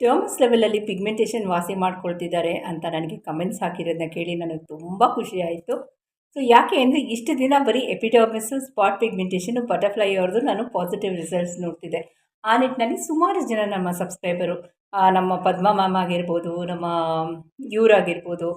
Terms ಲೆವೆಲಲ್ಲಿ pigmentation ವಾಸಿ ಮಾಡ್ಕೊಳ್ತಿದ್ದಾರೆ ಅಂತ ನನಗೆ ಕಮೆಂಟ್ಸ್ ಹಾಕಿರೋದನ್ನ ಕೇಳಿ ನನಗೆ ತುಂಬ ಖುಷಿ ಆಯಿತು. ಸೊ ಯಾಕೆ ಅಂದರೆ ಇಷ್ಟು ದಿನ ಬರೀ ಎಪಿಡರ್ಮಿಸ್ಸು ಸ್ಪಾಟ್ ಪಿಗ್ಮೆಂಟೇಷನು ಬಟರ್ಫ್ಲೈ ಅವ್ರದ್ದು ನಾನು ಪಾಸಿಟಿವ್ ರಿಸಲ್ಟ್ಸ್ ನೋಡ್ತಿದ್ದೆ. ಆ ನಿಟ್ಟಿನಲ್ಲಿ ಸುಮಾರು ಜನ ನಮ್ಮ ಸಬ್ಸ್ಕ್ರೈಬರು ನಮ್ಮ ಪದ್ಮ ಮ್ಯಾಮ್ ಆಗಿರ್ಬೋದು, ನಮ್ಮ ಇವರಾಗಿರ್ಬೋದು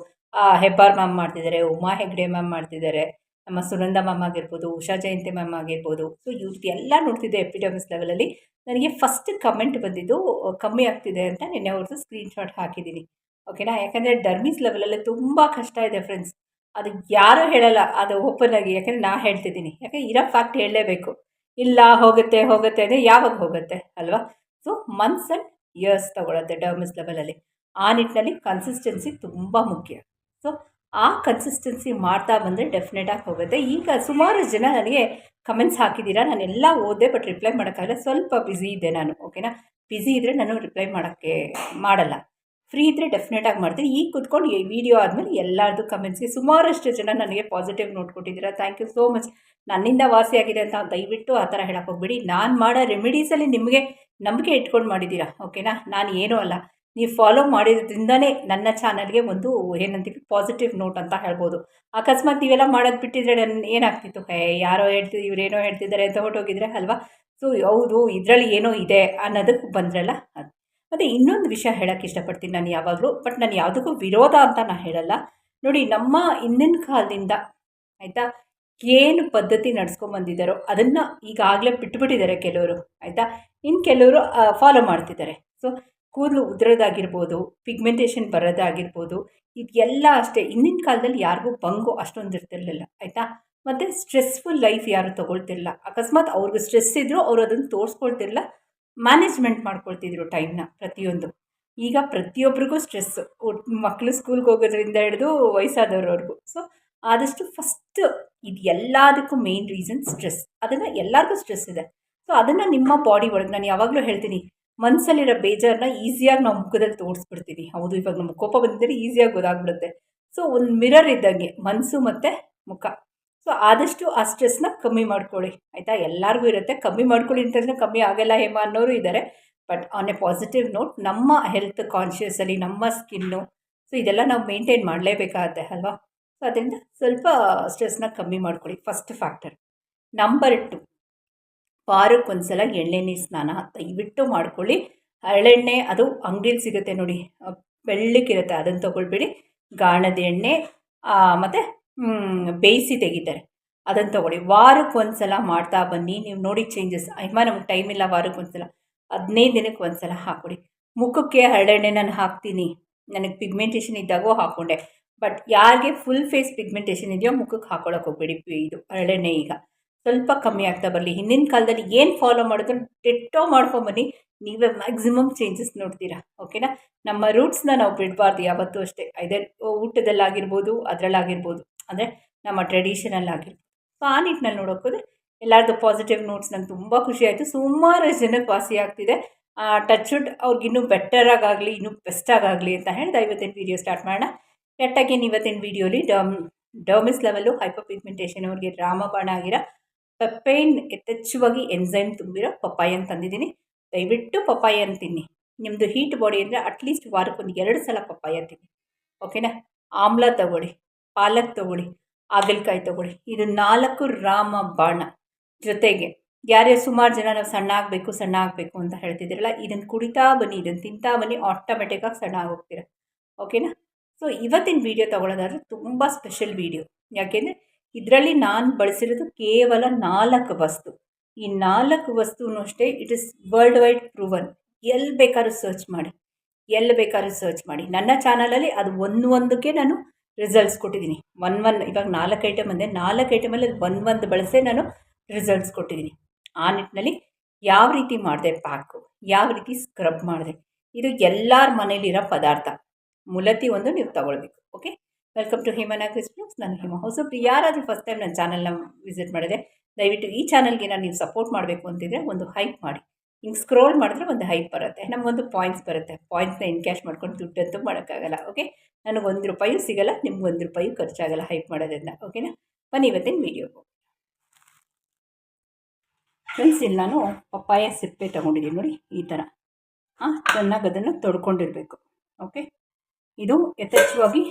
ಹೆಬ್ಬಾರ್ ಮ್ಯಾಮ್ ಮಾಡ್ತಿದ್ದಾರೆ, ಉಮಾ ಹೆಗ್ಡೆ ಮ್ಯಾಮ್ ಮಾಡ್ತಿದ್ದಾರೆ. ನಮ್ಮ ಸುನಂದ ಮ್ಯಾಮ್ ಆಗಿರ್ಬೋದು, ಉಷಾ ಜಯಂತಿ ಮ್ಯಾಮ್ ಆಗಿರ್ಬೋದು. ಸೊ ಇವ್ರದ್ದು ಎಲ್ಲ ನೋಡ್ತಿದ್ದೆ ಎಪಿಡಮಿಸ್ ಲೆವೆಲಲ್ಲಿ ನನಗೆ ಫಸ್ಟ್ ಕಮೆಂಟ್ ಬಂದಿದ್ದು ಕಮ್ಮಿ ಆಗ್ತಿದೆ ಅಂತ ನಿನ್ನೆ ಅವ್ರದ್ದು ಸ್ಕ್ರೀನ್ಶಾಟ್ ಹಾಕಿದ್ದೀನಿ. ಓಕೆನಾ ಯಾಕಂದರೆ ಡರ್ಮಿಸ್ ಲೆವೆಲಲ್ಲಿ ತುಂಬ ಕಷ್ಟ ಇದೆ ಫ್ರೆಂಡ್ಸ್ ಅದು ಯಾರೂ ಹೇಳಲ್ಲ, ಅದು ಓಪನ್ ಆಗಿ. ಯಾಕಂದರೆ ನಾ ಹೇಳ್ತಿದ್ದೀನಿ. ಯಾಕಂದರೆ ಇರೋ ಫ್ಯಾಕ್ಟ್ ಹೇಳಲೇಬೇಕು. ಇಲ್ಲ, ಹೋಗುತ್ತೆ ಹೋಗುತ್ತೆ ಅಂದರೆ ಯಾವಾಗ ಹೋಗುತ್ತೆ, ಅಲ್ವಾ? ಸೊ ಮಂತ್ಸ್ ಆ್ಯಂಡ್ ಇಯರ್ಸ್ ತೊಗೊಳತ್ತೆ ಡರ್ಮಿಸ್ ಲೆವೆಲಲ್ಲಿ ಆ ನಿಟ್ಟಿನಲ್ಲಿ ಕನ್ಸಿಸ್ಟೆನ್ಸಿ ತುಂಬ ಮುಖ್ಯ. ಸೊ ಆ ಕನ್ಸಿಸ್ಟೆನ್ಸಿ ಮಾಡ್ತಾ ಬಂದರೆ ಡೆಫಿನೆಟಾಗಿ ಹೋಗುತ್ತೆ. ಈಗ ಸುಮಾರು ಜನ ನನಗೆ ಕಮೆಂಟ್ಸ್ ಹಾಕಿದ್ದೀರಾ? ನಾನು ಎಲ್ಲ ಓದಿದೆ ಬಟ್ ರಿಪ್ಲೈ ಮಾಡೋಕ್ಕಾಗಲ್ಲ. ಸ್ವಲ್ಪ ಬ್ಯುಸಿ ಇದೆ ನಾನು ಓಕೆನಾ ಬ್ಯುಸಿ ಇದ್ದರೆ ನಾನು ರಿಪ್ಲೈ ಮಾಡೋಕ್ಕೆ ಮಾಡಲ್ಲ. ಫ್ರೀ ಇದ್ದರೆ ಡೆಫಿನೆಟಾಗಿ ಮಾಡ್ತೀನಿ. ಈಗ ಕುತ್ಕೊಂಡು ಈ ವಿಡಿಯೋ ಆದಮೇಲೆ ಎಲ್ಲರದ್ದು ಕಮೆಂಟ್ಸ್ಗೆ ಸುಮಾರಷ್ಟು ಜನ ನನಗೆ ಪಾಸಿಟಿವ್ ನೋಟ್ ಕೊಟ್ಟಿದ್ದೀರಾ? ಥ್ಯಾಂಕ್ ಯು ಸೋ ಮಚ್ ನನ್ನಿಂದ ವಾಸಿಯಾಗಿದೆ ಅಂತ ದಯವಿಟ್ಟು ಆ ಥರ ಹೇಳಕ್ಕೆ ಹೋಗ್ಬೇಡಿ. ನಾನು ಮಾಡೋ ರೆಮಿಡೀಸಲ್ಲಿ ನಿಮಗೆ ನಂಬಿಕೆ ಇಟ್ಕೊಂಡು ಮಾಡಿದ್ದೀರಾ? ಓಕೆನಾ ನಾನು ಏನೂ ಅಲ್ಲ. ನೀವು ಫಾಲೋ ಮಾಡಿದ್ರಿಂದನೇ ನನ್ನ ಚಾನಲ್ಗೆ ಒಂದು ಏನಂತೀವಿ ಪಾಸಿಟಿವ್ ನೋಟ್ ಅಂತ ಹೇಳ್ಬೋದು. ಅಕಸ್ಮಾತ್ ನೀವೆಲ್ಲ ಮಾಡೋದು ಬಿಟ್ಟಿದ್ರೆ ನನ್ನ ಏನಾಗ್ತಿತ್ತು? ಹೇ, ಯಾರೋ ಹೇಳ್ತಿದ್ದು ಇವರೇನೋ ಹೇಳ್ತಿದ್ದಾರೆ ಅಂತ ಹೊರಟೋಗಿದ್ರೆ ಅಲ್ವಾ? ಸೊ ಹೌದು, ಇದರಲ್ಲಿ ಏನೋ ಇದೆ ಅನ್ನೋದಕ್ಕೆ ಬಂದ್ರಲ್ಲ ಅದು. ಮತ್ತು ಇನ್ನೊಂದು ವಿಷಯ ಹೇಳೋಕ್ಕೆ ಇಷ್ಟಪಡ್ತೀನಿ ನಾನು ಯಾವಾಗಲೂ, ಬಟ್ ನಾನು ಯಾವುದಕ್ಕೂ ವಿರೋಧ ಅಂತ ನಾನು ಹೇಳಲ್ಲ. ನೋಡಿ, ನಮ್ಮ ಹಿಂದಿನ ಕಾಲದಿಂದ ಆಯಿತಾ, ಏನು ಪದ್ಧತಿ ನಡ್ಸ್ಕೊಂಬಂದಿದ್ದಾರೋ ಅದನ್ನು ಈಗಾಗಲೇ ಬಿಟ್ಬಿಟ್ಟಿದ್ದಾರೆ ಕೆಲವರು, ಆಯಿತಾ? ಇನ್ನು ಕೆಲವರು ಫಾಲೋ ಮಾಡ್ತಿದ್ದಾರೆ. ಸೊ ಕೂದಲು ಉದುರೋದಾಗಿರ್ಬೋದು ಪಿಗ್ಮೆಂಟೇಷನ್ ಬರೋದಾಗಿರ್ಬೋದು, ಇದೆಲ್ಲ ಅಷ್ಟೇ. ಹಿಂದಿನ ಕಾಲದಲ್ಲಿ ಯಾರಿಗೂ ಬಂಗು ಅಷ್ಟೊಂದು ಇರ್ತಿರಲಿಲ್ಲ, ಆಯಿತಾ? ಮತ್ತು ಸ್ಟ್ರೆಸ್ಫುಲ್ ಲೈಫ್ ಯಾರು ತೊಗೊಳ್ತಿರಲಿಲ್ಲ. ಅಕಸ್ಮಾತ್ ಅವ್ರಿಗೆ ಸ್ಟ್ರೆಸ್ ಇದ್ದರೂ ಅವರು ಅದನ್ನು ತೋರಿಸ್ಕೊಳ್ತಿರಲಿಲ್ಲ ಮ್ಯಾನೇಜ್ಮೆಂಟ್ ಮಾಡ್ಕೊಳ್ತಿದ್ರು ಟೈಮ್ನ ಪ್ರತಿಯೊಂದು. ಈಗ ಪ್ರತಿಯೊಬ್ಬರಿಗೂ ಸ್ಟ್ರೆಸ್ಸು ಮಕ್ಕಳು ಸ್ಕೂಲ್ಗೆ ಹೋಗೋದ್ರಿಂದ ಹಿಡಿದು ವಯಸ್ಸಾದವ್ರವ್ರಿಗೂ. ಸೊ ಆದಷ್ಟು ಫಸ್ಟ್ ಇದು ಎಲ್ಲದಕ್ಕೂ ಮೇನ್ ರೀಸನ್ ಸ್ಟ್ರೆಸ್ ಅದನ್ನು ಎಲ್ಲರಿಗೂ ಸ್ಟ್ರೆಸ್ ಇದೆ. ಸೊ ಅದನ್ನು ನಿಮ್ಮ ಬಾಡಿ ಒಳಗೆ, ನಾನು ಯಾವಾಗಲೂ ಹೇಳ್ತೀನಿ ಮನಸ್ಸಲ್ಲಿರೋ ಬೇಜಾರನ್ನ ಈಸಿಯಾಗಿ ನಾವು ಮುಖದಲ್ಲಿ ತೋರಿಸ್ಬಿಡ್ತೀವಿ. ಹೌದು, ಇವಾಗ ನಮ್ಮ ಕೋಪ ಬಂದಿದ್ದರೆ ಈಸಿಯಾಗಿ ಗೊತ್ತಾಗ್ಬಿಡುತ್ತೆ. ಸೊ ಒಂದು ಮಿರರ್ ಇದ್ದಂಗೆ ಮನಸ್ಸು ಮತ್ತು ಮುಖ. ಸೊ ಆದಷ್ಟು ಆ ಸ್ಟ್ರೆಸ್ನ ಕಮ್ಮಿ ಮಾಡ್ಕೊಳ್ಳಿ. ಆಯಿತಾ? ಎಲ್ಲರಿಗೂ ಇರುತ್ತೆ. ಕಮ್ಮಿ ಮಾಡ್ಕೊಳ್ಳಿ ಅಂತಂದರೆ ಕಮ್ಮಿ ಆಗಲ್ಲ ಹೇಮ ಅನ್ನೋರು ಇದ್ದಾರೆ but on a positive note ನಮ್ಮ ಹೆಲ್ತ್ ಕಾನ್ಷಿಯಸಲ್ಲಿ ನಮ್ಮ ಸ್ಕಿನ್ನು ಸೊ ಇದೆಲ್ಲ ನಾವು ಮೇಂಟೈನ್ ಮಾಡಲೇಬೇಕಾಗತ್ತೆ, ಅಲ್ವಾ? ಸೊ ಅದರಿಂದ ಸ್ವಲ್ಪ ಸ್ಟ್ರೆಸ್ನ ಕಮ್ಮಿ ಮಾಡ್ಕೊಳ್ಳಿ. ಫಸ್ಟ್ ಫ್ಯಾಕ್ಟರ್ ನಂಬರ್ ಟು ವಾರಕ್ಕೊಂದ್ಸಲ ಎಳ್ಳೆಣ್ಣೆ ಸ್ನಾನ ದಯವಿಟ್ಟು ಮಾಡ್ಕೊಳ್ಳಿ. ಹರಳೆಣ್ಣೆ ಅದು ಅಂಗಡಿಲಿ ಸಿಗುತ್ತೆ ನೋಡಿ. ಬೆಳ್ಳಕ್ಕಿರುತ್ತೆ. ಅದನ್ನು ತೊಗೊಳ್ಬೇಡಿ. ಗಾಣದ ಎಣ್ಣೆ ಮತ್ತು ಬೇಯಿಸಿ ತೆಗಿತಾರೆ. ಅದನ್ನು ತೊಗೊಳ್ಳಿ. ಸಲ ಮಾಡ್ತಾ ಬನ್ನಿ. ನೀವು ನೋಡಿ ಚೇಂಜಸ್ ಅಮ್ಮ ನಮ್ಗೆ ಟೈಮ್ ಇಲ್ಲ ವಾರಕ್ಕೆ ಒಂದು ಸಲ. ಹದಿನೈದು ದಿನಕ್ಕೆ ಒಂದ್ಸಲ ಹಾಕ್ಕೊಡಿ. ಮುಖಕ್ಕೆ ಹರಳೆಣ್ಣೆ ನಾನು ಹಾಕ್ತೀನಿ. ನನಗೆ ಪಿಗ್ಮೆಂಟೇಷನ್ ಇದ್ದಾಗೂ ಹಾಕ್ಕೊಂಡೆ ಬಟ್ ಯಾರಿಗೆ ಫುಲ್ ಫೇಸ್ ಪಿಗ್ಮೆಂಟೇಷನ್ ಇದೆಯೋ ಮುಖಕ್ಕೆ ಹಾಕೊಳ್ಳೋಕೆ ಹೋಗ್ಬೇಡಿ. ಇದು ಹರಳೆಣ್ಣೆ ಈಗ. ಸ್ವಲ್ಪ ಕಮ್ಮಿ ಆಗ್ತಾ ಬರಲಿ. ಹಿಂದಿನ ಕಾಲದಲ್ಲಿ ಏನು ಫಾಲೋ ಮಾಡಿದ್ರು ಟಿಟ್ಟೋ ಮಾಡ್ಕೊಂಬನ್ನಿ ನೀವೇ ಮ್ಯಾಕ್ಸಿಮಮ್ ಚೇಂಜಸ್ ನೋಡ್ತೀರಾ. ಓಕೆನಾ ನಮ್ಮ ರೂಟ್ಸ್ನ ನಾವು ಬಿಡಬಾರ್ದು ಯಾವತ್ತೂ ಅಷ್ಟೇ. ಇದೇ ಊಟದಲ್ಲಾಗಿರ್ಬೋದು ಅದರಲ್ಲಾಗಿರ್ಬೋದು ಅಂದರೆ ನಮ್ಮ ಟ್ರೆಡಿಷನಲ್ ಆಗಿರ್ಬೋದು. ಸೊ ಆ ನಿಟ್ಟಿನಲ್ಲಿ ನೋಡೋಕ್ಕೋದ್ರೆ ಎಲ್ಲರದ್ದು ಪಾಸಿಟಿವ್ ನೋಟ್ಸ್ ನಂಗೆ ತುಂಬ ಖುಷಿ ಆಯಿತು. ಸುಮಾರು ಜನಕ್ಕೆ ವಾಸಿ ಆಗ್ತಿದೆ. ಟಚ್ ಇನ್ನೂ ಅವ್ರಿಗಿನ್ನೂ ಬೆಟರಾಗಲಿ ಇನ್ನೂ ಬೆಸ್ಟಾಗಲಿ ಅಂತ ಹೇಳಿದ ಇವತ್ತಿನ ವೀಡಿಯೋ ಸ್ಟಾರ್ಟ್ ಮಾಡೋಣ. ಕೆಟ್ಟಾಗಿ ಇವತ್ತಿನ ವೀಡಿಯೋಲಿ ಡಮ್ ಡರ್ಮಿಸ್ ಲೆವೆಲ್ಲು ಹೈಪರ್ ಪಿಗ್ಮೆಂಟೇಷನ್ ಅವ್ರಿಗೆ ರಾಮಬಾಣ ಆಗಿರೋ. ಪೆಪ್ಪೈನ್ ಯಥೇಚ್ಛವಾಗಿ ಎನ್ಸೈಮ್ ತುಂಬಿರೋ ಪಪ್ಪಾಯನ್ ತಂದಿದ್ದೀನಿ. ದಯವಿಟ್ಟು ಪಪ್ಪಾಯನ್ ತಿನ್ನಿ. ನಿಮ್ಮದು ಹೀಟ್ ಬಾಡಿ ಅಂದರೆ ಅಟ್ಲೀಸ್ಟ್ ವಾರಕ್ಕೊಂದು ಎರಡು ಸಲ ಪಪ್ಪಾಯ ತಿನ್ನಿ. ಓಕೆನಾ? ಆಮ್ಲ ತಗೊಳ್ಳಿ, ಪಾಲಕ್ ತಗೊಳ್ಳಿ, ಹಾಗಲಕಾಯಿ ತಗೊಳ್ಳಿ. ಇದು ನಾಲ್ಕು ರಾಮ ಬಾಣ. ಜೊತೆಗೆ ಯಾರ್ಯಾರು ಸುಮಾರು ಜನ ನಾವು ಸಣ್ಣ ಆಗಬೇಕು ಸಣ್ಣ ಆಗಬೇಕು ಅಂತ ಹೇಳ್ತಿದ್ದೀರಲ್ಲ ಇದನ್ನು ಕುಡಿತಾ ಬನ್ನಿ ಇದನ್ನು ತಿಂತಾ ಬನ್ನಿ ಆಟೋಮೆಟಿಕ್ಕಾಗಿ ಸಣ್ಣ ಆಗೋಗ್ತೀರ ಓಕೆನಾ? ಸೊ ಇವತ್ತಿನ ವೀಡಿಯೋ ತೊಗೊಳೋದಾದ್ರೆ ತುಂಬ ಸ್ಪೆಷಲ್ ವೀಡಿಯೋ ಯಾಕೆಂದರೆ ಇದರಲ್ಲಿ ನಾನು ಬಳಸಿರೋದು ಕೇವಲ ನಾಲ್ಕು ವಸ್ತು. ಈ ನಾಲ್ಕು ವಸ್ತುನೂ ಅಷ್ಟೇ it is world wide proven ಎಲ್ಲಿ ಬೇಕಾದ್ರೂ ಸರ್ಚ್ ಮಾಡಿ. ಎಲ್ಲಿ ಬೇಕಾದ್ರೂ ಸರ್ಚ್ ಮಾಡಿ. ನನ್ನ ಚಾನಲಲ್ಲಿ ಅದು ಒಂದು ಒಂದಕ್ಕೆ ನಾನು ರಿಸಲ್ಟ್ಸ್ ಕೊಟ್ಟಿದ್ದೀನಿ. ಒನ್ ಒನ್ ಇವಾಗ ನಾಲ್ಕು ಐಟಮ್ ಅಂದರೆ ನಾಲ್ಕು ಐಟಮಲ್ಲಿ ಒನ್ ಒಂದು ಬಳಸೇ ನಾನು ರಿಸಲ್ಟ್ಸ್ ಕೊಟ್ಟಿದ್ದೀನಿ. ಆ ನಿಟ್ಟಿನಲ್ಲಿ ಯಾವ ರೀತಿ ಮಾಡಿದೆ ಪ್ಯಾಕು ಯಾವ ರೀತಿ ಸ್ಕ್ರಬ್ ಮಾಡಿದೆ, ಇದು ಎಲ್ಲರ ಮನೇಲಿರೋ ಪದಾರ್ಥ. ಮುಲತಿ ಒಂದು ನೀವು ತಗೊಳ್ಬೇಕು ಓಕೆ ವೆಲ್ಕಮ್ ಟು ಹೇಮನ ಕ್ರಿಸ್ಪ್ಲೂಕ್ಸ್ ನಾನು ಹಿಮ ಹೊಸಬ್ರು ಯಾರಾದರೂ ಫಸ್ಟ್ ಟೈಮ್ ನನ್ನ ಚಾನಲ್ನ ವಿಸಿಟ್ ಮಾಡಿದೆ ದಯವಿಟ್ಟು ಈ ಚಾನಲ್ಗೆ ನಾನು ನೀವು ಸಪೋರ್ಟ್ ಮಾಡಬೇಕು ಅಂತಿದ್ರೆ ಒಂದು ಹೈಪ್ ಮಾಡಿ. ಹಿಂಗೆ ಸ್ಕ್ರೋಲ್ ಮಾಡಿದ್ರೆ ಒಂದು ಹೈಪ್ ಬರುತ್ತೆ. ನಮಗೊಂದು ಪಾಯಿಂಟ್ಸ್ ಬರುತ್ತೆ. ಪಾಯಿಂಟ್ಸ್ನ ಇನ್ಕ್ಯಾಶ್ ಮಾಡ್ಕೊಂಡು ದುಡ್ಡಂತೂ ಮಾಡೋಕ್ಕಾಗಲ್ಲ ಓಕೆ ನನಗೆ ಒಂದು ರೂಪಾಯು ಸಿಗಲ್ಲ, ನಿಮ್ಗೆ ಒಂದು ರೂಪಾಯು ಖರ್ಚಾಗಲ್ಲ ಹೈಪ್ ಮಾಡೋದನ್ನು ಓಕೆನಾ ಬನ್ನಿ ಇವತ್ತಿನ ವೀಡಿಯೋ ಫ್ರೆಂಡ್ಸ್ ಇಲ್ಲಿ ನಾನು ಪಪ್ಪಾಯ ಸಿಪ್ಪೆ ತೊಗೊಂಡಿದ್ದೀನಿ ನೋಡಿ, ಈ ಥರ ಚೆನ್ನಾಗಿ ಅದನ್ನು ತೊಡ್ಕೊಂಡಿರಬೇಕು ಓಕೆ ಇದು ಯಥೇಚ್ಛವಾಗಿ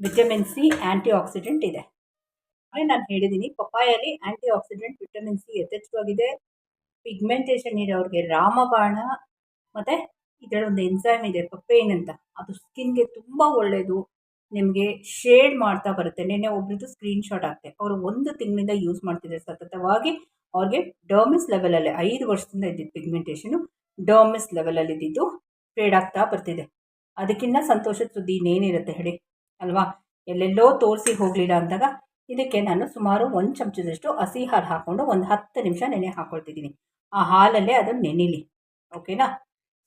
ವಿಟಮಿನ್ ಸಿ ಆ್ಯಂಟಿ ಆಕ್ಸಿಡೆಂಟ್ ಇದೆ. ಅಂದರೆ ನಾನು ಹೇಳಿದ್ದೀನಿ ಪಪ್ಪಾಯಲ್ಲಿ ಆ್ಯಂಟಿ ಆಕ್ಸಿಡೆಂಟ್ ವಿಟಮಿನ್ ಸಿ ಯಥೇಚ್ಛವಾಗಿದೆ. ಪಿಗ್ಮೆಂಟೇಷನ್ ಇರೋರಿಗೆ ರಾಮಬಾಣ, ಮತ್ತು ಇದರೊಂದು ಎನ್ಸೈಮ್ ಇದೆ, ಪಪ್ಪೇನ್ ಅಂತ. ಅದು ಸ್ಕಿನ್ಗೆ ತುಂಬ ಒಳ್ಳೆಯದು ನಿಮಗೆ ಶೇಡ್ ಮಾಡ್ತಾ ಬರುತ್ತೆ. ನಿನ್ನೆ ಒಬ್ರದ್ದು ಸ್ಕ್ರೀನ್ ಶಾಟ್ ಅವರು ಒಂದು ತಿಂಗಳಿಂದ ಯೂಸ್ ಮಾಡ್ತಿದ್ದಾರೆ ಸತತವಾಗಿ. ಅವ್ರಿಗೆ ಡರ್ಮಿಸ್ ಲೆವೆಲಲ್ಲಿ, ಐದು ವರ್ಷದಿಂದ ಇದ್ದಿದ್ದು ಪಿಗ್ಮೆಂಟೇಷನು ಡರ್ಮಿಸ್ ಲೆವೆಲಲ್ಲಿ ಇದ್ದಿದ್ದು ಫೇಡ್ ಆಗ್ತಾ ಬರ್ತಿದೆ. ಅದಕ್ಕಿಂತ ಸಂತೋಷದ ಸುದ್ದಿ ಇನ್ನೇನಿರುತ್ತೆ ಹೇಳಿ? ಅಲ್ವಾ? ಎಲ್ಲೆಲ್ಲೋ ತೋರಿಸಿ ಹೋಗಲಿಲ್ಲ ಅಂದಾಗ ಇದಕ್ಕೆ ನಾನು ಸುಮಾರು ಒಂದು ಚಮಚದಷ್ಟು ಹಸಿ ಹಾಲು ಹಾಕ್ಕೊಂಡು ಒಂದು ಹತ್ತು ನಿಮಿಷ ನೆನೆ ಹಾಕ್ಕೊಳ್ತಿದ್ದೀನಿ ಆ ಹಾಲಲ್ಲೇ ಅದು ನೆನಿಲಿ. ಓಕೆನಾ?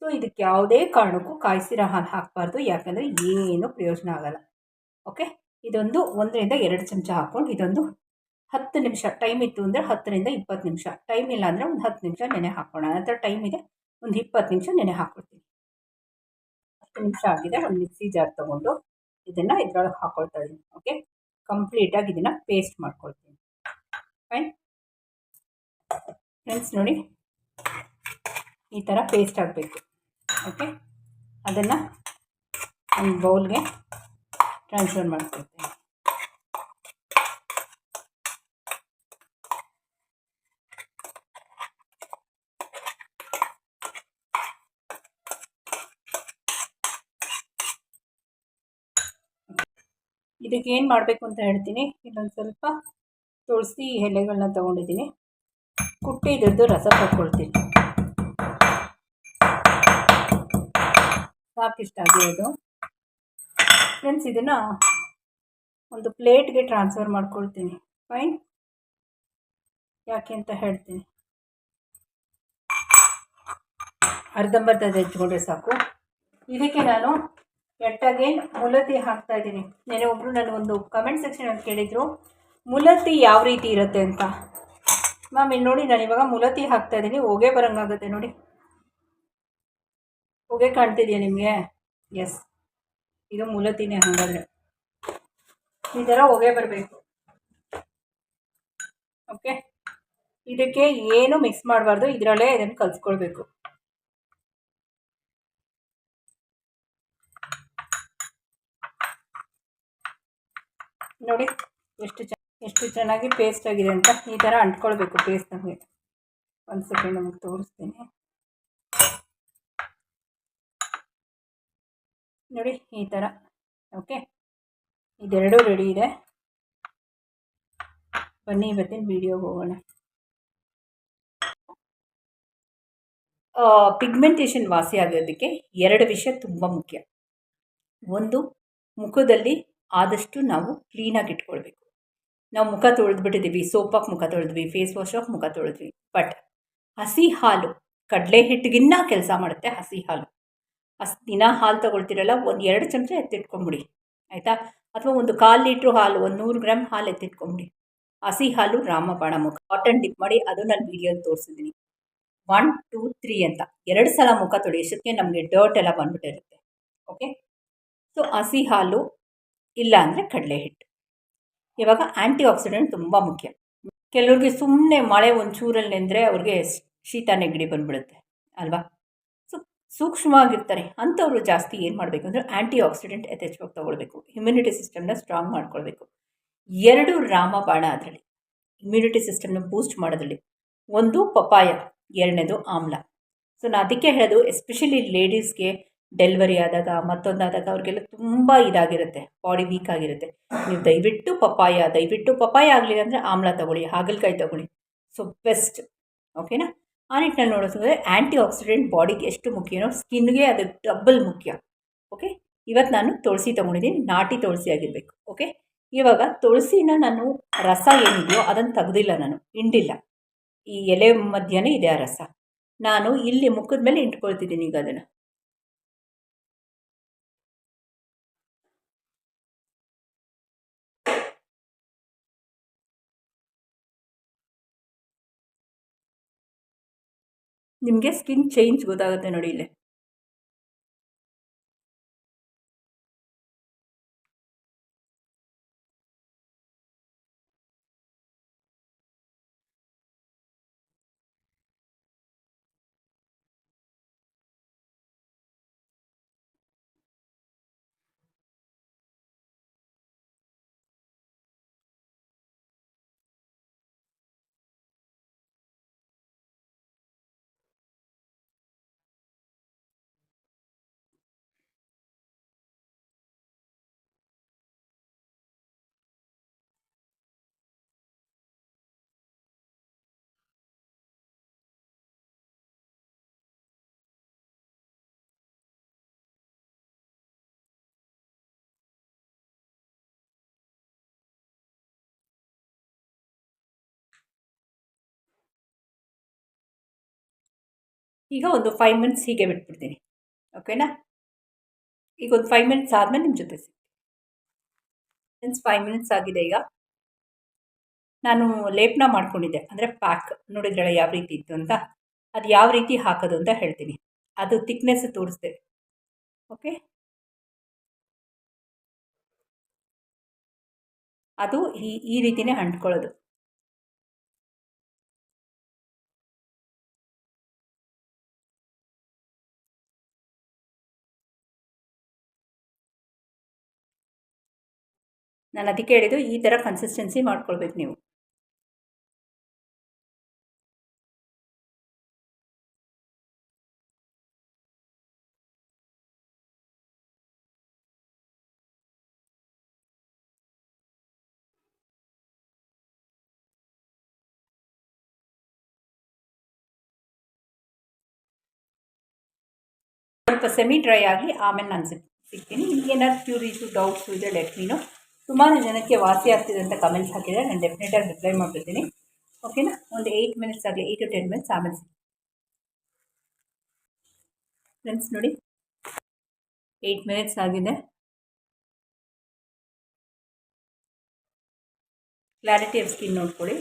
ಸೊ ಇದಕ್ಕೆ ಯಾವುದೇ ಕಾರಣಕ್ಕೂ ಕಾಯಿಸಿರೋ ಹಾಲು ಹಾಕಬಾರ್ದು. ಯಾಕಂದರೆ ಏನು ಪ್ರಯೋಜನ ಆಗಲ್ಲ. ಓಕೆ? ಇದೊಂದು ಒಂದರಿಂದ ಎರಡು ಚಮಚ ಹಾಕ್ಕೊಂಡು ಇದೊಂದು ಹತ್ತು ನಿಮಿಷ ಟೈಮ್ ಇತ್ತು ಅಂದರೆ ಹತ್ತರಿಂದ ಇಪ್ಪತ್ತು ನಿಮಿಷ. ಟೈಮ್ ಇಲ್ಲ ಅಂದರೆ ಒಂದು ಹತ್ತು ನಿಮಿಷ ನೆನೆ ಹಾಕೋಣ ನಂತರ ಟೈಮ್ ಇದೆ, ಒಂದು ಇಪ್ಪತ್ತು ನಿಮಿಷ ನೆನೆ ಹಾಕ್ಕೊಳ್ತೀನಿ ಹತ್ತು ನಿಮಿಷ ಆಗಿದೆ, ಒಂದು ಮಿಕ್ಸಿ ಜಾರ್ ತೊಗೊಂಡು ಇದನ್ನು ಇದ್ರೊಳಗೆ ಹಾಕ್ಕೊಳ್ತಾ ಇದ್ದೀನಿ ಓಕೆ ಕಂಪ್ಲೀಟಾಗಿ ಇದನ್ನು ಪೇಸ್ಟ್ ಮಾಡ್ಕೊಳ್ತೀನಿ. ಫೈನ್ ಫ್ರೆಂಡ್ಸ್ ನೋಡಿ, ಈ ಥರ ಪೇಸ್ಟ್ ಆಗಬೇಕು ಓಕೆ ಅದನ್ನು ಒಂದು ಬೌಲ್ಗೆ ಟ್ರಾನ್ಸ್ಫರ್ ಮಾಡ್ಕೊಳ್ತೀನಿ. ಇದಕ್ಕೆ ಏನು ಮಾಡಬೇಕು ಅಂತ ಹೇಳ್ತೀನಿ. ಇಲ್ಲೊಂದು ಸ್ವಲ್ಪ ತುಳಸಿ ಎಲೆಗಳನ್ನ ತೊಗೊಂಡಿದ್ದೀನಿ. ಕುಟ್ಟಿ ಇದ್ರದ್ದು ರಸ ತಗೊಳ್ತೀನಿ ಸಾಕಿಷ್ಟ ಆಗಿರೋದು. ಫ್ರೆಂಡ್ಸ್ ಇದನ್ನು ಒಂದು ಪ್ಲೇಟ್ಗೆ ಟ್ರಾನ್ಸ್ಫರ್ ಮಾಡ್ಕೊಳ್ತೀನಿ. ಫೈನ್ ಯಾಕೆ ಅಂತ ಹೇಳ್ತೀನಿ. ಅರ್ಧಂಬರ್ಧ ಹೆಚ್ಕೊಂಡ್ರೆ ಸಾಕು. ಇದಕ್ಕೆ ನಾನು ಎಟ್ಟಾಗೆ ಮುಲತಿ ಹಾಕ್ತಾ ಇದ್ದೀನಿ. ನೆನೆ ಒಬ್ಬರು ನನಗೊಂದು ಕಮೆಂಟ್ ಸೆಕ್ಷನಲ್ಲಿ ಕೇಳಿದರು, ಮುಲತಿ ಯಾವ ರೀತಿ ಇರುತ್ತೆ ಅಂತ? ಮ್ಯಾಮ್ ಇಲ್ಲಿ ನೋಡಿ, ನಾನು ಇವಾಗ ಮುಲತಿ ಹಾಕ್ತಾ ಇದ್ದೀನಿ. ಹೊಗೆ ಬರೋಂಗಾಗುತ್ತೆ ನೋಡಿ. ಹೊಗೆ ಕಾಣ್ತಿದೆಯಾ ನಿಮಗೆ? ಎಸ್ ಇದು ಮುಲತಿನೇ ಹಾಗಾದರೆ. ಈ ಥರ ಹೊಗೆ ಬರಬೇಕು. ಓಕೆ ಇದಕ್ಕೆ ಏನು ಮಿಕ್ಸ್ ಮಾಡಬಾರ್ದು, ಇದರಲ್ಲೇ ಇದನ್ನು ಕಲಿಸ್ಕೊಳ್ಬೇಕು. ನೋಡಿ, ಎಷ್ಟು ಚೆನ್ನ ಎಷ್ಟು ಚೆನ್ನಾಗಿ ಪೇಸ್ಟ್ ಆಗಿದೆ ಅಂತ ಈ ಥರ ಅಂಟ್ಕೊಳ್ಬೇಕು ಪೇಸ್ಟ್ ನಮಗೆ. ಒಂದು ಸೆಕೆಂಡ್ ನಮಗೆ ತೋರಿಸ್ತೀನಿ. ನೋಡಿ, ಈ ಥರ ಓಕೆ ಇದೆರಡೂ ರೆಡಿ ಇದೆ. ಬನ್ನಿ, ಇವತ್ತಿನ ವೀಡಿಯೋಗೆ ಹೋಗೋಣ. ಪಿಗ್ಮೆಂಟೇಷನ್ ವಾಸಿ ಆಗೋದಕ್ಕೆ ಎರಡು ವಿಷಯ ತುಂಬ ಮುಖ್ಯ. ಒಂದು, ಮುಖದಲ್ಲಿ ಆದಷ್ಟು ನಾವು ಕ್ಲೀನಾಗಿ ಇಟ್ಕೊಳ್ಬೇಕು. ನಾವು ಮುಖ ತೊಳೆದ್ಬಿಟ್ಟಿದ್ದೀವಿ ಸೋಪಾಗಿ ಮುಖ ತೊಳೆದ್ವಿ ಫೇಸ್ ವಾಶಾಗಿ ಮುಖ ತೊಳೆದ್ವಿ ಬಟ್ ಹಸಿ ಹಾಲು, ಕಡಲೆ ಹಿಟ್ಟಿಗಿನ್ನ ಕೆಲಸ ಮಾಡುತ್ತೆ ಹಸಿ ಹಾಲು. ಹಸ್ ದಿನ ಹಾಲು ತೊಗೊಳ್ತಿರಲ್ಲ, ಒಂದು ಎರಡು ಚಮಚ ಎತ್ತಿಟ್ಕೊಂಬಿಡಿ, ಆಯಿತಾ? ಅಥವಾ ಒಂದು ಕಾಲು ಲೀಟ್ರ್ ಹಾಲು, ಒಂದು ನೂರು ಗ್ರಾಮ್ ಹಾಲು ಎತ್ತಿಟ್ಕೊಂಬಿಡಿ. ಹಸಿ ಹಾಲು ರಾಮಬಾಣ ಮುಖ. ಕಾಟನ್ ಡಿಪ್ ಮಾಡಿ ಅದು ನಾನು ವೀಡಿಯೋಲಿ ತೋರಿಸಿದ್ದೀನಿ ಒನ್ ಟೂ ತ್ರೀ ಅಂತ. ಎರಡು ಸಲ ಮುಖ ತೊಳಿ ನಮಗೆ ಡರ್ಟ್ ಎಲ್ಲ ಬಂದ್ಬಿಟ್ಟಿರುತ್ತೆ. ಓಕೆ ಸೊ ಹಸಿ ಹಾಲು ಇಲ್ಲ ಅಂದರೆ ಕಡಲೆ ಹಿಟ್ಟು. ಇವಾಗ ಆ್ಯಂಟಿ ಆಕ್ಸಿಡೆಂಟ್ ತುಂಬ ಮುಖ್ಯ. ಕೆಲವ್ರಿಗೆ ಸುಮ್ಮನೆ ಮಳೆ ಒಂಚೂರಲ್ಲಿ ನೆಂದರೆ ಅವ್ರಿಗೆ ಶೀತ ನೆಗಡಿ ಬಂದ್ಬಿಡುತ್ತೆ, ಅಲ್ವಾ? ಸೂಕ್ಷ್ಮವಾಗಿರ್ತಾರೆ. ಅಂಥವ್ರು ಜಾಸ್ತಿ ಏನು ಮಾಡಬೇಕು ಅಂದರೆ ಆ್ಯಂಟಿ ಆಕ್ಸಿಡೆಂಟ್ ಯಥೇಚ್ಛವಾಗಿ ತೊಗೊಳ್ಬೇಕು. ಇಮ್ಯುನಿಟಿ ಸಿಸ್ಟಮ್ನ ಸ್ಟ್ರಾಂಗ್ ಮಾಡ್ಕೊಳ್ಬೇಕು. ಎರಡು ರಾಮಬಾಣ ಅದರಲ್ಲಿ. ಇಮ್ಯುನಿಟಿ ಸಿಸ್ಟಮ್ನ ಬೂಸ್ಟ್ ಮಾಡೋದ್ರಲ್ಲಿ. ಒಂದು ಪಪಾಯ ಎರಡನೇದು ಆಮ್ಲ. ಸೊ ನಾನು ಅದಕ್ಕೆ ಹೇಳೋದು ಎಸ್ಪೆಷಲಿ ಲೇಡೀಸ್ಗೆ ಡೆಲಿವರಿ ಆದಾಗ, ಮತ್ತೊಂದಾದಾಗ ಅವ್ರಿಗೆಲ್ಲ ತುಂಬ ಇದಾಗಿರುತ್ತೆ. ಬಾಡಿ ವೀಕ್ ಆಗಿರುತ್ತೆ. ನೀವು ದಯವಿಟ್ಟು ಪಪ್ಪಾಯ ದಯವಿಟ್ಟು ಪಪ್ಪಾಯ ಆಗಲಿಲ್ಲ ಅಂದರೆ ಆಮ್ಲ ತಗೊಳ್ಳಿ, ಹಾಗಲಕಾಯಿ ತಗೊಳ್ಳಿ. ಸೊ ಬೆಸ್ಟ್ ಓಕೆನಾ ಆ ನಿಟ್ಟಿನಲ್ಲಿ ನೋಡೋದಾದ್ರೆ ಆ್ಯಂಟಿ ಆಕ್ಸಿಡೆಂಟ್ ಬಾಡಿಗೆ ಎಷ್ಟು ಮುಖ್ಯನೋ ಸ್ಕಿನ್ಗೆ ಅದು ಡಬ್ಬಲ್ ಮುಖ್ಯ. ಓಕೆ ಇವತ್ತು ನಾನು ತುಳಸಿ ತೊಗೊಂಡಿದ್ದೀನಿ, ನಾಟಿ ತುಳಸಿ ಆಗಿರಬೇಕು. ಓಕೆ ಇವಾಗ ತುಳಸಿನ ನಾನು ರಸ ಏನಿದೆಯೋ ಅದನ್ನು ತೆಗ್ದಿಲ್ಲ ನಾನು, ಹಿಂಡಿಲ್ಲ. ಈ ಎಲೆ ಮಧ್ಯನೇ ಇದೆ ಆ ರಸ. ನಾನು ಇಲ್ಲಿ ಮುಖದ ಮೇಲೆ ಇಟ್ಕೊಳ್ತಿದ್ದೀನಿ ಈಗ ಅದನ್ನು. ನಿಮಗೆ ಸ್ಕಿನ್ ಚೇಂಜ್ ಗೊತ್ತಾಗುತ್ತೆ ನೋಡಿ ಇಲ್ಲಿ. ಈಗ ಒಂದು ಫೈವ್ ಮಿನಿಟ್ಸ್ ಹೀಗೆ ಬಿಟ್ಬಿಡ್ತೀನಿ. ಓಕೆನಾ ಈಗ ಒಂದು ಫೈವ್ ಮಿನಿಟ್ಸ್ ಆದಮೇಲೆ ನಿಮ್ಮ ಜೊತೆ ಸಿಗ್ತೀನಿ. ಮೀನ್ಸ್ ಫೈವ್ ಮಿನಿಟ್ಸ್ ಆಗಿದೆ ಈಗ, ನಾನು ಲೇಪನ ಮಾಡ್ಕೊಂಡಿದ್ದೆ. ಅಂದರೆ ಪ್ಯಾಕ್ ನೋಡಿದ್ರಲ್ಲ ಯಾವ ರೀತಿ ಇತ್ತು ಅಂತ? ಅದು ಯಾವ ರೀತಿ ಹಾಕೋದು ಅಂತ ಹೇಳ್ತೀನಿ. ಅದು ತಿಕ್ನೆಸ್ ತೋರಿಸ್ದೆ. ಓಕೆ ಅದು ಈ ಈ ರೀತಿಯೇ ಅಂಟ್ಕೊಳ್ಳೋದು. ನಾನು ಅದಕ್ಕೆ ಹೇಳಿದ್ದು ಈ ಥರ ಕನ್ಸಿಸ್ಟೆನ್ಸಿ ಮಾಡ್ಕೊಳ್ಬೇಕು ನೀವು. ಸ್ವಲ್ಪ ಸೆಮಿ ಡ್ರೈ ಆಗಿ ಆಮೇಲೆ ನಾನು ಸಿಗ್ ಸಿಗ್ತೀನಿ. ನಿಮ್ಗೆ ಏನಾದ್ರು ಕ್ಯೂರೀಸು ಡೌಟ್ಸು ಇದೆ ಲೆಟ್ ಮೀನು ಸುಮಾರು ಜನಕ್ಕೆ ವಾಸಿ ಆಗ್ತಿದೆ ಅಂತ ಕಮೆಂಟ್ಸ್ ಹಾಕಿದರೆ ನಾನು ಡೆಫಿನೆಟಾಗಿ ರಿಪ್ಲೈ ಮಾಡಿಬಿಡ್ತೀನಿ. ಓಕೆನಾ ಒಂದು ಏಯ್ಟ್ ಮಿನಿಟ್ಸ್ ಆಗಲಿ ಏಯ್ಟ್ ಟು ಟೆನ್ ಮಿನಿಟ್ಸ್ ಆಮೇಲೆ ಫ್ರೆಂಡ್ಸ್ ನೋಡಿ ಏಯ್ಟ್ ಮಿನಿಟ್ಸ್ ಆಗಿದೆ. ಕ್ಲಾರಿಟಿ ಆಫ್ ಸ್ಕಿನ್ ನೋಡ್ಕೊಳ್ಳಿ.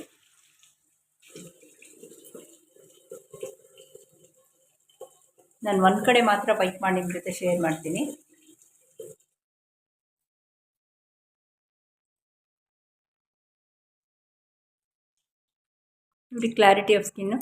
ನಾನು ಒಂದು ಕಡೆ ಮಾತ್ರ ಬೈಕ್ ಮಾಡಿ ನಿಮ್ಮ ಜೊತೆ ಶೇರ್ ಮಾಡ್ತೀನಿ. ನೋಡಿ ಕ್ಲಾರಿಟಿ ಆಫ್ ಸ್ಕಿನ್ನು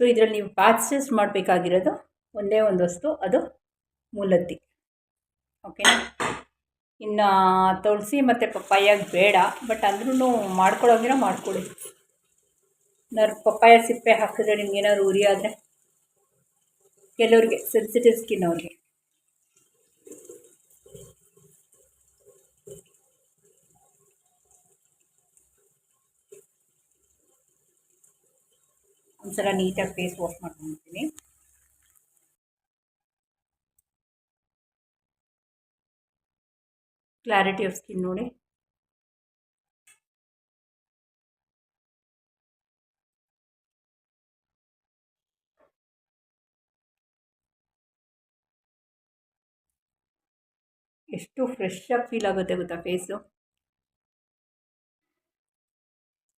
ಸೊ ಇದರಲ್ಲಿ ನೀವು ಪ್ಯಾಚಸ್ ಮಾಡಬೇಕಾಗಿರೋದು ಒಂದೇ ಒಂದು ವಸ್ತು ಅದು ಮೂಲತ್ತಿ ಓಕೆ ಇನ್ನು ತುಳಸಿ ಮತ್ತು ಪಪ್ಪಾಯಾಗ ಬೇಡ ಬಟ್ ಅಂದ್ರೂ ಮಾಡ್ಕೊಳ್ಳೋಂಗಿರ ಮಾಡ್ಕೊಳ್ಳಿ ನರ್ ಪಪ್ಪಾಯ ಸಿಪ್ಪೆ ಹಾಕಿದ್ರೆ ನಿಮ್ಗೆ ಏನಾದ್ರು ಉರಿ ಆದರೆ. ಕೆಲವ್ರಿಗೆ ಸೆನ್ಸಿಟಿವ್ ಸ್ಕಿನ್ ಅವ್ರಿಗೆ. ಒಂದ್ಸಲ ನೀಟಾಗಿ ಫೇಸ್ ವಾಶ್ ಮಾಡ್ಕೊಂಡ್ಬಿಡ್ತೀನಿ. ಕ್ಲಾರಿಟಿ ಆಫ್ ಸ್ಕಿನ್ ನೋಡಿ. ಎಷ್ಟು ಫ್ರೆಶ್ ಆಗಿ ಫೀಲ್ ಆಗುತ್ತೆ ಗೊತ್ತಾ ಫೇಸು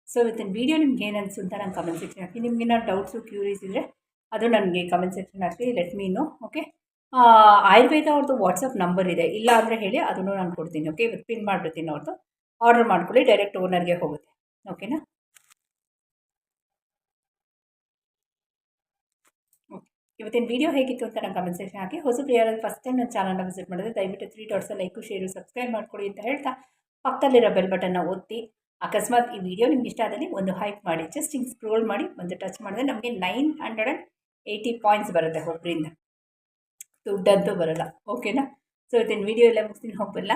ಸೊ ಇವತ್ತಿನ ವೀಡಿಯೋ ನಿಮ್ಗೆ ಏನು ಅನಿಸು ಅಂತ ನಾನು ಕಮೆಂಟ್ ಸೆಕ್ಷನ್ ಹಾಕಿ ನಿಮ್ಗೆ ಏನಾದ್ರು ಡೌಟ್ಸು ಕ್ಯೂರೀಸ್ ಇದ್ದರೆ ಅದು ನನಗೆ ಕಮೆಂಟ್ ಸೆಕ್ಷನ್ ಹಾಕಿ let me know okay Ayurveda ಅವ್ರದ್ದು ವಾಟ್ಸಪ್ ನಂಬರ್ ಇದೆ. ಇಲ್ಲ ಅಂದರೆ ಹೇಳಿ ಅದನ್ನು ನಾನು ಕೊಡ್ತೀನಿ ಓಕೆ ಇವತ್ತು ಪಿನ್ ಮಾಡಿಬಿಡ್ತೀನಿ ಅವ್ರದ್ದು ಆರ್ಡರ್ ಮಾಡ್ಕೊಳ್ಳಿ ಡೈರೆಕ್ಟ್ ಓನರ್ಗೆ ಹೋಗುತ್ತೆ. ಓಕೆನಾ ಓಕೆ ಇವತ್ತಿನ ವೀಡಿಯೋ ಹೇಗಿತ್ತು ಅಂತ ನಾನು ಕಮೆಂಟ್ ಸೆಕ್ಷನ್ ಹಾಕಿ. ಹೊಸಬ್ರು ಯಾರಾದರೂ ಫಸ್ಟ್ ಟೈಮ್ ನನ್ನ ಚಾನಲ್ನ ವಿಸಿಟ್ ಮಾಡಿದ್ರೆ ದಯವಿಟ್ಟು three dots like share subscribe ಮಾಡ್ಕೊಳ್ಳಿ ಅಂತ ಹೇಳ್ತಾ ಪಕ್ಕದಲ್ಲಿರೋ ಬೆಲ್ ಬಟನ್ನ ಒತ್ತಿ. ಅಕಸ್ಮಾತ್ ಈ ವಿಡಿಯೋ ನಿಮ್ಗೆ ಇಷ್ಟ ಆದಲ್ಲಿ ಒಂದು ಹೈಪ್ ಮಾಡಿ ಜಸ್ಟ್ ಹಿಂಗೆ ಸ್ಕ್ರೋಲ್ ಮಾಡಿ, ಒಂದು ಟಚ್ ಮಾಡಿದ್ರೆ ನಮಗೆ nine hundred and eighty points ಬರುತ್ತೆ ಒಬ್ಬರಿಂದ ದುಡ್ಡಂತೂ ಬರೋಲ್ಲ. ಓಕೆನಾ ಸೊ ಇವತ್ತಿನ ವೀಡಿಯೋ ಎಲ್ಲ ಮುಗಿಸ್ತೀನಿ ಹೋಗ್ಬಲ್ಲ